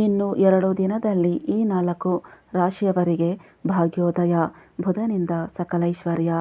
ಇನ್ನು ಎರಡು ದಿನದಲ್ಲಿ ಈ ನಾಲ್ಕು ರಾಶಿಯವರಿಗೆ ಭಾಗ್ಯೋದಯ, ಬುಧನಿಂದ ಸಕಲೈಶ್ವರ್ಯ.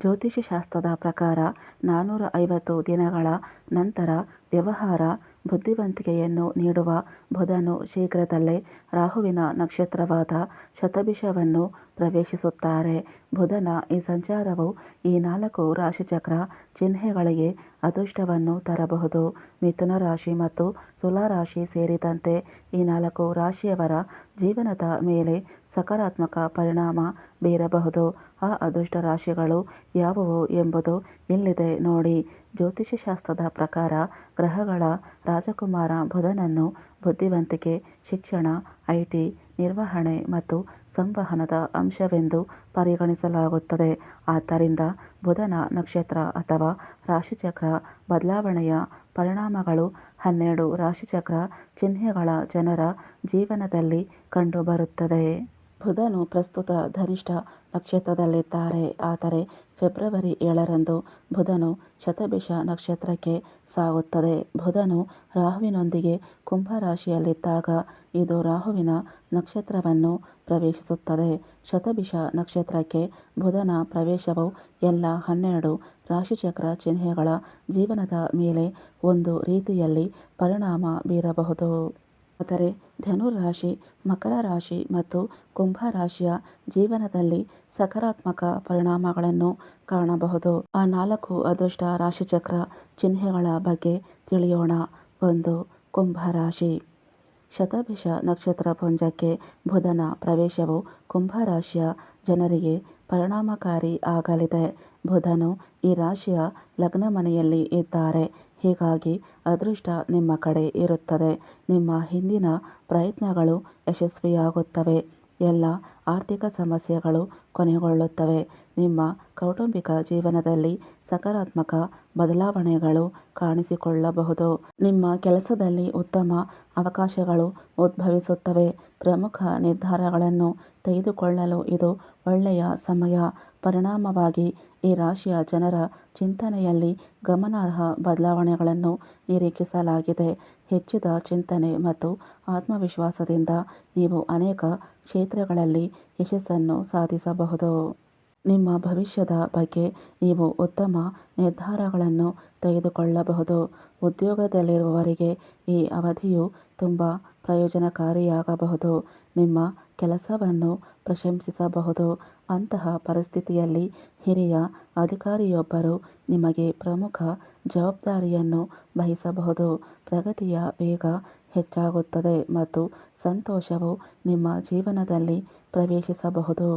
ಜ್ಯೋತಿಷ್ಯಶಾಸ್ತ್ರದ ಪ್ರಕಾರ ನಾನ್ನೂರ ಐವತ್ತು ದಿನಗಳ ನಂತರ ವ್ಯವಹಾರ ಬುದ್ಧಿವಂತಿಕೆಯನ್ನು ನೀಡುವ ಬುಧನು ಶೀಘ್ರದಲ್ಲೇ ರಾಹುವಿನ ನಕ್ಷತ್ರವಾದ ಶತಭಿಷವನ್ನು ಪ್ರವೇಶಿಸುತ್ತಾರೆ. ಬುಧನ ಈ ಸಂಚಾರವು ಈ ನಾಲ್ಕು ರಾಶಿಚಕ್ರ ಚಿಹ್ನೆಗಳಿಗೆ ಅದೃಷ್ಟವನ್ನು ತರಬಹುದು. ಮಿಥುನ ರಾಶಿ ಮತ್ತು ತುಲಾ ರಾಶಿ ಸೇರಿದಂತೆ ಈ ನಾಲ್ಕು ರಾಶಿಯವರ ಜೀವನದ ಮೇಲೆ ಸಕಾರಾತ್ಮಕ ಪರಿಣಾಮ ಬೀರಬಹುದು. ಆ ಅದೃಷ್ಟ ರಾಶಿಗಳು ಯಾವುವು ಎಂಬುದು ಇಲ್ಲಿದೆ ನೋಡಿ. ಜ್ಯೋತಿಷ್ಯಶಾಸ್ತ್ರದ ಪ್ರಕಾರ ಗ್ರಹಗಳ ರಾಜಕುಮಾರ ಬುಧನನ್ನು ಬುದ್ಧಿವಂತಿಕೆ, ಶಿಕ್ಷಣ, ಐಟಿ, ನಿರ್ವಹಣೆ ಮತ್ತು ಸಂವಹನದ ಅಂಶವೆಂದು ಪರಿಗಣಿಸಲಾಗುತ್ತದೆ. ಆದ್ದರಿಂದ ಬುಧನ ನಕ್ಷತ್ರ ಅಥವಾ ರಾಶಿಚಕ್ರ ಬದಲಾವಣೆಯ ಪರಿಣಾಮಗಳು ಹನ್ನೆರಡು ರಾಶಿಚಕ್ರ ಚಿಹ್ನೆಗಳ ಜನರ ಜೀವನದಲ್ಲಿ ಕಂಡುಬರುತ್ತದೆ. ಬುಧನು ಪ್ರಸ್ತುತ ಧನಿಷ್ಠ ನಕ್ಷತ್ರದಲ್ಲಿದ್ದಾರೆ. ಆದರೆ ಫೆಬ್ರವರಿ ಏಳರಂದು ಬುಧನು ಶತಭಿಷ ನಕ್ಷತ್ರಕ್ಕೆ ಸಾಗುತ್ತದೆ. ಬುಧನು ರಾಹುವಿನೊಂದಿಗೆ ಕುಂಭ ರಾಶಿಯಲ್ಲಿದ್ದಾಗ ಇದು ರಾಹುವಿನ ನಕ್ಷತ್ರವನ್ನು ಪ್ರವೇಶಿಸುತ್ತದೆ. ಶತಭಿಷ ನಕ್ಷತ್ರಕ್ಕೆ ಬುಧನ ಪ್ರವೇಶವು ಎಲ್ಲ ಹನ್ನೆರಡು ರಾಶಿಚಕ್ರ ಚಿಹ್ನೆಗಳ ಜೀವನದ ಮೇಲೆ ಒಂದು ರೀತಿಯಲ್ಲಿ ಪರಿಣಾಮ ಬೀರಬಹುದು. ಆದರೆ ಧನುರಾಶಿ ಮಕರ ರಾಶಿ ಮತ್ತು ಕುಂಭ ರಾಶಿಯ ಜೀವನದಲ್ಲಿ ಸಕಾರಾತ್ಮಕ ಪರಿಣಾಮಗಳನ್ನು ಕಾಣಬಹುದು. ಆ ನಾಲ್ಕು ಅದೃಷ್ಟ ರಾಶಿಚಕ್ರ ಚಿಹ್ನೆಗಳ ಬಗ್ಗೆ ತಿಳಿಯೋಣ. ಒಂದು ಕುಂಭ ರಾಶಿ ಶತಭಿಷ ನಕ್ಷತ್ರ ಪುಂಜಕ್ಕೆ ಬುಧನ ಪ್ರವೇಶವು ಕುಂಭ ರಾಶಿಯ ಜನರಿಗೆ ಪರಿಣಾಮಕಾರಿ ಆಗಲಿದೆ. ಬುಧನು ಈ ರಾಶಿಯ ಲಗ್ನ ಮನೆಯಲ್ಲಿ ಇದ್ದಾರೆ. ಹೀಗಾಗಿ ಅದೃಷ್ಟ ನಿಮ್ಮ ಕಡೆ ಇರುತ್ತದೆ. ನಿಮ್ಮ ಹಿಂದಿನ ಪ್ರಯತ್ನಗಳು ಯಶಸ್ವಿಯಾಗುತ್ತವೆ. ಎಲ್ಲ ಆರ್ಥಿಕ ಸಮಸ್ಯೆಗಳು ಕೊನೆಗೊಳ್ಳುತ್ತವೆ. ನಿಮ್ಮ ಕೌಟುಂಬಿಕ ಜೀವನದಲ್ಲಿ ಸಕಾರಾತ್ಮಕ ಬದಲಾವಣೆಗಳು ಕಾಣಿಸಿಕೊಳ್ಳಬಹುದು. ನಿಮ್ಮ ಕೆಲಸದಲ್ಲಿ ಉತ್ತಮ ಅವಕಾಶಗಳು ಉದ್ಭವಿಸುತ್ತವೆ. ಪ್ರಮುಖ ನಿರ್ಧಾರಗಳನ್ನು ತೆಗೆದುಕೊಳ್ಳಲು ಇದು ಒಳ್ಳೆಯ ಸಮಯ. ಪರಿಣಾಮವಾಗಿ, ಈ ರಾಶಿಯ ಜನರ ಚಿಂತನೆಯಲ್ಲಿ ಗಮನಾರ್ಹ ಬದಲಾವಣೆಗಳನ್ನು ನಿರೀಕ್ಷಿಸಲಾಗಿದೆ. ಹೆಚ್ಚಿದ ಚಿಂತನೆ ಮತ್ತು ಆತ್ಮವಿಶ್ವಾಸದಿಂದ ನೀವು ಅನೇಕ ಕ್ಷೇತ್ರಗಳಲ್ಲಿ ಯಶಸ್ಸನ್ನು ಸಾಧಿಸಬಹುದು. ನಿಮ್ಮ ಭವಿಷ್ಯದ ಬಗ್ಗೆ ನೀವು ಉತ್ತಮ ನಿರ್ಧಾರಗಳನ್ನು ತೆಗೆದುಕೊಳ್ಳಬಹುದು. ಉದ್ಯೋಗದಲ್ಲಿರುವವರಿಗೆ ಈ ಅವಧಿಯು ತುಂಬ ಪ್ರಯೋಜನಕಾರಿಯಾಗಬಹುದು. ನಿಮ್ಮ ಕೆಲಸವನ್ನು ಪ್ರಶಂಸಿಸಬಹುದು. ಅಂತಹ ಪರಿಸ್ಥಿತಿಯಲ್ಲಿ ಹಿರಿಯ ಅಧಿಕಾರಿಯೊಬ್ಬರು ನಿಮಗೆ ಪ್ರಮುಖ ಜವಾಬ್ದಾರಿಯನ್ನು ವಹಿಸಬಹುದು. ಪ್ರಗತಿಯ ವೇಗ ಹೆಚ್ಚಾಗುತ್ತದೆ ಮತ್ತು ಸಂತೋಷವು ನಿಮ್ಮ ಜೀವನದಲ್ಲಿ ಪ್ರವೇಶಿಸಬಹುದು.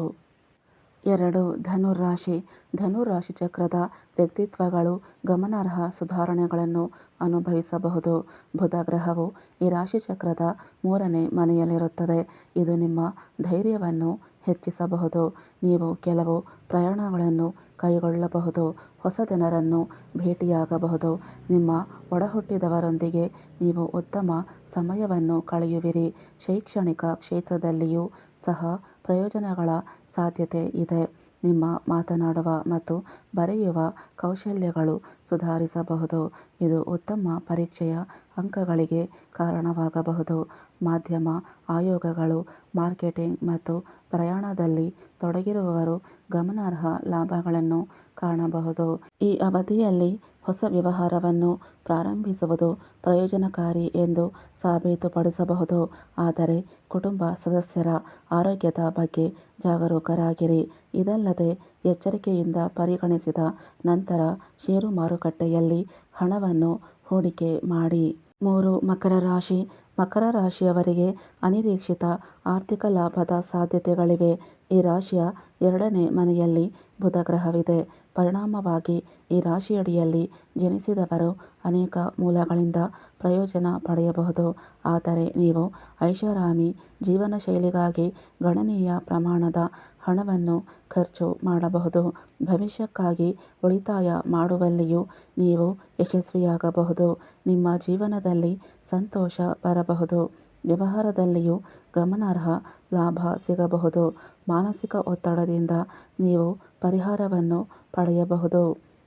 ಎರಡು ಧನುರಾಶಿ. ಧನುರಾಶಿ ಚಕ್ರದ ವ್ಯಕ್ತಿತ್ವಗಳು ಗಮನಾರ್ಹ ಸುಧಾರಣೆಗಳನ್ನು ಅನುಭವಿಸಬಹುದು. ಬುಧ ಗ್ರಹವು ಈ ರಾಶಿಚಕ್ರದ ಮೂರನೇ ಮನೆಯಲ್ಲಿರುತ್ತದೆ. ಇದು ನಿಮ್ಮ ಧೈರ್ಯವನ್ನು ಹೆಚ್ಚಿಸಬಹುದು. ನೀವು ಕೆಲವು ಪ್ರಯಾಣಗಳನ್ನು ಕೈಗೊಳ್ಳಬಹುದು. ಹೊಸ ಜನರನ್ನು ಭೇಟಿಯಾಗಬಹುದು. ನಿಮ್ಮ ಒಡಹುಟ್ಟಿದವರೊಂದಿಗೆ ನೀವು ಉತ್ತಮ ಸಮಯವನ್ನು ಕಳೆಯುವಿರಿ. ಶೈಕ್ಷಣಿಕ ಕ್ಷೇತ್ರದಲ್ಲಿಯೂ ಸಹ ಪ್ರಯೋಜನಗಳ ಸಾಧ್ಯತೆ ಇದೆ. ನಿಮ್ಮ ಮಾತನಾಡುವ ಮತ್ತು ಬರೆಯುವ ಕೌಶಲ್ಯಗಳು ಸುಧಾರಿಸಬಹುದು. ಇದು ಉತ್ತಮ ಪರೀಕ್ಷೆಯ ಅಂಕಗಳಿಗೆ ಕಾರಣವಾಗಬಹುದು. ಮಾಧ್ಯಮ ಆಯೋಗಗಳು, ಮಾರ್ಕೆಟಿಂಗ್ ಮತ್ತು ಪ್ರಯಾಣದಲ್ಲಿ ತೊಡಗಿರುವವರು ಗಮನಾರ್ಹ ಲಾಭಗಳನ್ನು ಕಾಣಬಹುದು. ಈ ಅವಧಿಯಲ್ಲಿ ಹೊಸ ವ್ಯವಹಾರವನ್ನು ಪ್ರಾರಂಭಿಸುವುದು ಪ್ರಯೋಜನಕಾರಿ ಎಂದು ಸಾಬೀತುಪಡಿಸಬಹುದು. ಆದರೆ ಕುಟುಂಬ ಸದಸ್ಯರ ಆರೋಗ್ಯದ ಬಗ್ಗೆ ಜಾಗರೂಕರಾಗಿರಿ. ಇದಲ್ಲದೆ ಎಚ್ಚರಿಕೆಯಿಂದ ಪರಿಗಣಿಸಿದ ನಂತರ ಷೇರು ಮಾರುಕಟ್ಟೆಯಲ್ಲಿ ಹಣವನ್ನು ಹೂಡಿಕೆ ಮಾಡಿ. ಮೂರು, ಮಕರ ರಾಶಿ. ಮಕರ ರಾಶಿಯವರಿಗೆ ಅನಿರೀಕ್ಷಿತ ಆರ್ಥಿಕ ಲಾಭದ ಸಾಧ್ಯತೆಗಳಿವೆ. ಈ ರಾಶಿಯ ಎರಡನೇ ಮನೆಯಲ್ಲಿ ಬುಧ ಗ್ರಹವಿದೆ. ಪರಿಣಾಮವಾಗಿ ಈ ರಾಶಿಯಡಿಯಲ್ಲಿ ಜನಿಸಿದವರು ಅನೇಕ ಮೂಲಗಳಿಂದ ಪ್ರಯೋಜನ ಪಡೆಯಬಹುದು. ಆದರೆ ನೀವು ಐಷಾರಾಮಿ ಜೀವನ ಶೈಲಿಗಾಗಿ ಗಣನೀಯ ಪ್ರಮಾಣದ ಹಣವನ್ನು ಖರ್ಚು ಮಾಡಬಹುದು. ಭವಿಷ್ಯಕ್ಕಾಗಿ ಉಳಿತಾಯ ಮಾಡುವಲ್ಲಿಯೂ ನೀವು ಯಶಸ್ವಿಯಾಗಬಹುದು. ನಿಮ್ಮ ಜೀವನದಲ್ಲಿ ಸಂತೋಷ ಬರಬಹುದು. ವ್ಯವಹಾರದಲ್ಲಿಯೂ ಗಮನಾರ್ಹ ಲಾಭ ಸಿಗಬಹುದು. ಮಾನಸಿಕ ಒತ್ತಡದಿಂದ ನೀವು ಪರಿಹಾರವನ್ನು ಪಡೆಯಬಹುದು.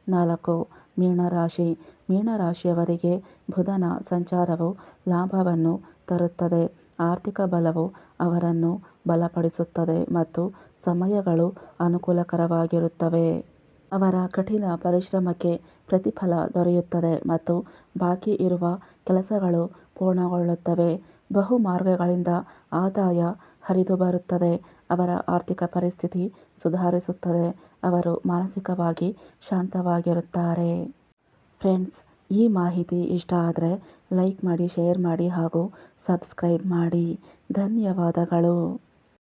ನಾಲ್ಕು ಮೀನರಾಶಿ ಮೀನರಾಶಿಯವರಿಗೆ ಬುಧನ ಸಂಚಾರವು ಲಾಭವನ್ನು ತರುತ್ತದೆ. ಆರ್ಥಿಕ ಬಲವು ಅವರನ್ನು ಬಲಪಡಿಸುತ್ತದೆ ಮತ್ತು ಸಮಯಗಳು ಅನುಕೂಲಕರವಾಗಿರುತ್ತವೆ. ಅವರ ಕಠಿಣ ಪರಿಶ್ರಮಕ್ಕೆ ಪ್ರತಿಫಲ ದೊರೆಯುತ್ತದೆ ಮತ್ತು ಬಾಕಿ ಇರುವ ಕೆಲಸಗಳು ಪೂರ್ಣಗೊಳ್ಳುತ್ತವೆ. ಬಹು ಮಾರ್ಗಗಳಿಂದ ಆದಾಯ ಹರಿದುಬರುತ್ತದೆ. ಅವರ ಆರ್ಥಿಕ ಪರಿಸ್ಥಿತಿ ಸುಧಾರಿಸುತ್ತದೆ. ಅವರು ಮಾನಸಿಕವಾಗಿ ಶಾಂತವಾಗಿರುತ್ತಾರೆ. ಫ್ರೆಂಡ್ಸ್, ಈ ಮಾಹಿತಿ ಇಷ್ಟ ಆದರೆ ಲೈಕ್ ಮಾಡಿ, ಶೇರ್ ಮಾಡಿ ಹಾಗೂ ಸಬ್ಸ್ಕ್ರೈಬ್ ಮಾಡಿ. ಧನ್ಯವಾದಗಳು.